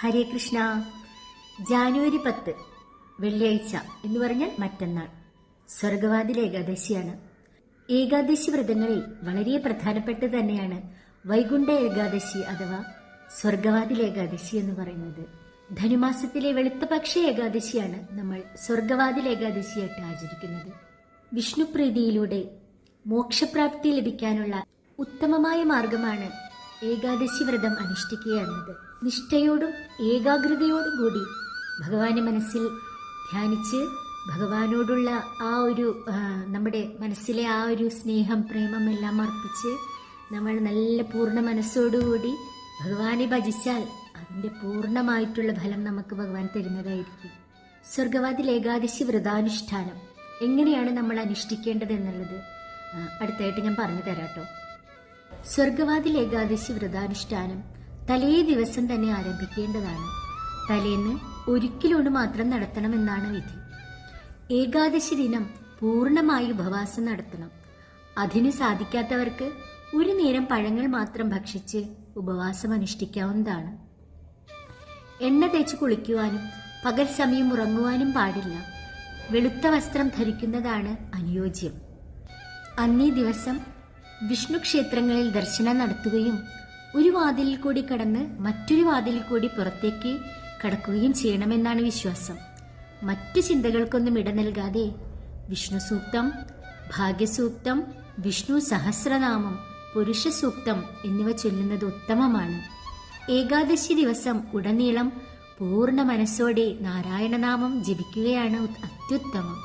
ഹരേ കൃഷ്ണ. ജാനുവരി പത്ത് വെള്ളിയാഴ്ച എന്ന് പറഞ്ഞാൽ മറ്റന്നാൾ. സ്വർഗവാതിൽ ഏകാദശിയാണ്. ഏകാദശി വ്രതങ്ങളിൽ വളരെ പ്രധാനപ്പെട്ടത് തന്നെയാണ് വൈകുണ്ഠ ഏകാദശി അഥവാ സ്വർഗവാതിൽ ഏകാദശി എന്ന് പറയുന്നത്. ധനുമാസത്തിലെ വെളുത്തപക്ഷ ഏകാദശിയാണ് നമ്മൾ സ്വർഗവാതിൽ ഏകാദശിയായിട്ട് ആചരിക്കുന്നത്. വിഷ്ണുപ്രീതിയിലൂടെ മോക്ഷപ്രാപ്തി ലഭിക്കാനുള്ള ഉത്തമമായ മാർഗമാണ് ഏകാദശി വ്രതം അനുഷ്ഠിക്കുക നിഷ്ഠയോടും ഏകാഗ്രതയോടും കൂടി ഭഗവാനെ മനസ്സിൽ ധ്യാനിച്ച് ഭഗവാനോടുള്ള ആ ഒരു നമ്മുടെ മനസ്സിലെ ആ ഒരു സ്നേഹം പ്രേമം എല്ലാം അർപ്പിച്ച് നമ്മൾ നല്ല പൂർണ മനസ്സോടുകൂടി ഭഗവാനെ ഭജിച്ചാൽ അതിന്റെ പൂർണമായിട്ടുള്ള ഫലം നമുക്ക് ഭഗവാൻ തരുന്നതായിരിക്കും. സ്വർഗവാതിൽ ഏകാദശി വ്രതാനുഷ്ഠാനം എങ്ങനെയാണ് നമ്മൾ അനുഷ്ഠിക്കേണ്ടത് എന്നുള്ളത് അടുത്തായിട്ട് ഞാൻ പറഞ്ഞു തരാട്ടോ സ്വർഗവാതിൽ ഏകാദശി വ്രതാനുഷ്ഠാനം തലേ ദിവസം തന്നെ ആരംഭിക്കേണ്ടതാണ്. തലേന്ന് ഒരിക്കലൂണ് മാത്രം നടത്തണമെന്നാണ് വിധി. ഏകാദശി ദിനം പൂർണമായി ഉപവാസം നടത്തണം. അതിന് സാധിക്കാത്തവർക്ക് ഒരു നേരം പഴങ്ങൾ മാത്രം ഭക്ഷിച്ച് ഉപവാസം അനുഷ്ഠിക്കാവുന്നതാണ്. എണ്ണ തേച്ച് കുളിക്കുവാനും പകൽ സമയം ഉറങ്ങുവാനും പാടില്ല. വെളുത്ത വസ്ത്രം ധരിക്കുന്നതാണ് അനുയോജ്യം. അന്നേ ദിവസം വിഷ്ണു ക്ഷേത്രങ്ങളിൽ ദർശനം നടത്തുകയും ഒരു വാതിലിൽ കൂടി കടന്ന് മറ്റൊരു വാതിലിൽ കൂടി പുറത്തേക്ക് കടക്കുകയും ചെയ്യണമെന്നാണ് വിശ്വാസം. മറ്റു ചിന്തകൾക്കൊന്നും ഇട നൽകാതെ വിഷ്ണു സൂക്തം ഭാഗ്യസൂക്തം വിഷ്ണു സഹസ്രനാമം പുരുഷ സൂക്തം എന്നിവ ചൊല്ലുന്നത് ഉത്തമമാണ്. ഏകാദശി ദിവസം ഉടനീളം പൂർണ മനസ്സോടെ നാരായണനാമം ജപിക്കുകയാണ് അത്യുത്തമം.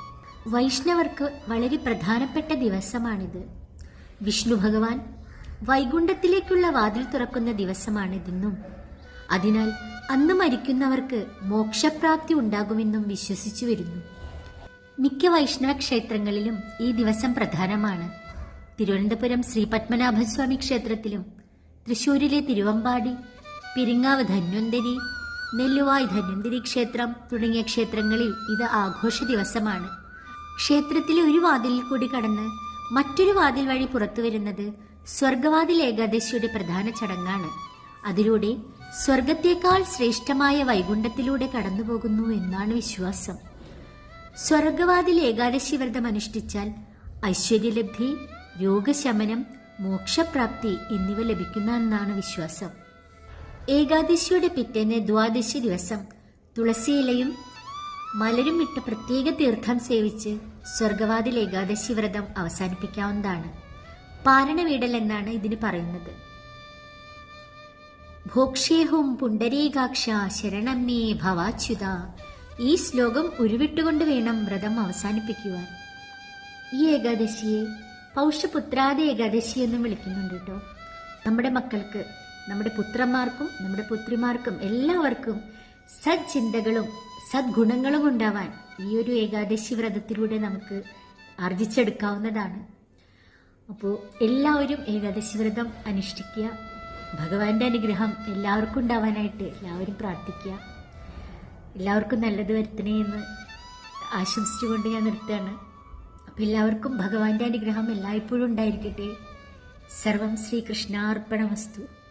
വൈഷ്ണവർക്ക് വളരെ പ്രധാനപ്പെട്ട ദിവസമാണിത്. വിഷ്ണു ഭഗവാൻ വൈകുണ്ഠത്തിലേക്കുള്ള വാതിൽ തുറക്കുന്ന ദിവസമാണിതെന്നും അതിനാൽ അന്ന് മരിക്കുന്നവർക്ക് മോക്ഷപ്രാപ്തി ഉണ്ടാകുമെന്നും വിശ്വസിച്ചു വരുന്നു. മിക്ക വൈഷ്ണവ ക്ഷേത്രങ്ങളിലും ഈ ദിവസം പ്രധാനമാണ്. തിരുവനന്തപുരം ശ്രീ പത്മനാഭസ്വാമി ക്ഷേത്രത്തിലും തൃശൂരിലെ തിരുവമ്പാടി പിരിങ്ങാവ് ധന്വന്തരി നെല്ലുവായ് ധന്വന്തരി ക്ഷേത്രം തുടങ്ങിയ ക്ഷേത്രങ്ങളിൽ ഇത് ആഘോഷ ദിവസമാണ്. ക്ഷേത്രത്തിലെ ഒരു വാതിലിൽ കൂടി കടന്ന് മറ്റൊരു വാതിൽ വഴി പുറത്തു വരുന്നത് സ്വർഗവാതിൽ ഏകാദശിയുടെ പ്രധാന ചടങ്ങാണ്. അതിലൂടെ സ്വർഗത്തേക്കാൾ ശ്രേഷ്ഠമായ വൈകുണ്ഠത്തിലൂടെ കടന്നുപോകുന്നു എന്നാണ് വിശ്വാസം. സ്വർഗവാതിൽ ഏകാദശി വ്രതം അനുഷ്ഠിച്ചാൽ ഐശ്വര്യലബ്ധി രോഗശമനം മോക്ഷപ്രാപ്തി എന്നിവ ലഭിക്കുന്ന എന്നാണ് വിശ്വാസം. ഏകാദശിയുടെ പിറ്റേന്ന് ദ്വാദശി ദിവസം തുളസിയിലയും മലരും ഇട്ട പ്രത്യേക തീർത്ഥം സേവിച്ച് സ്വർഗവാതിൽ ഏകാദശി വ്രതം അവസാനിപ്പിക്കാവുന്നതാണ്. പാരണവീടൽ എന്നാണ് ഇതിന് പറയുന്നത്. ഭോക്ഷേഹും പുണ്ടരീകാക്ഷ ശരണം മേ ഭവാച്യുത. ഈ ശ്ലോകം ഉരുവിട്ടുകൊണ്ട് വേണം വ്രതം അവസാനിപ്പിക്കുവാൻ. ഈ ഏകാദശിയെ പൗഷപുത്രാദ ഏകാദശി എന്നും വിളിക്കുന്നുണ്ട് കേട്ടോ. നമ്മുടെ മക്കൾക്ക് നമ്മുടെ പുത്രന്മാർക്കും നമ്മുടെ പുത്രിമാർക്കും എല്ലാവർക്കും സജ്ചിന്തകളും സദ്ഗുണങ്ങളും ഉണ്ടാവാൻ ഈ ഒരു ഏകാദശി വ്രതത്തിലൂടെ നമുക്ക് ആർജിച്ചെടുക്കാവുന്നതാണ്. അപ്പോൾ എല്ലാവരും ഏകാദശി വ്രതം അനുഷ്ഠിക്കുക. ഭഗവാന്റെ അനുഗ്രഹം എല്ലാവർക്കും ഉണ്ടാവാനായിട്ട് എല്ലാവരും പ്രാർത്ഥിക്കുക. എല്ലാവർക്കും നല്ലത് വരുത്തണേ എന്ന് ആശംസിച്ചുകൊണ്ട് ഞാൻ നിർത്തുകയാണ്. അപ്പോൾ എല്ലാവർക്കും ഭഗവാന്റെ അനുഗ്രഹം എല്ലായ്പ്പോഴും ഉണ്ടായിരിക്കട്ടെ. സർവം ശ്രീകൃഷ്ണാർപ്പണമസ്തു.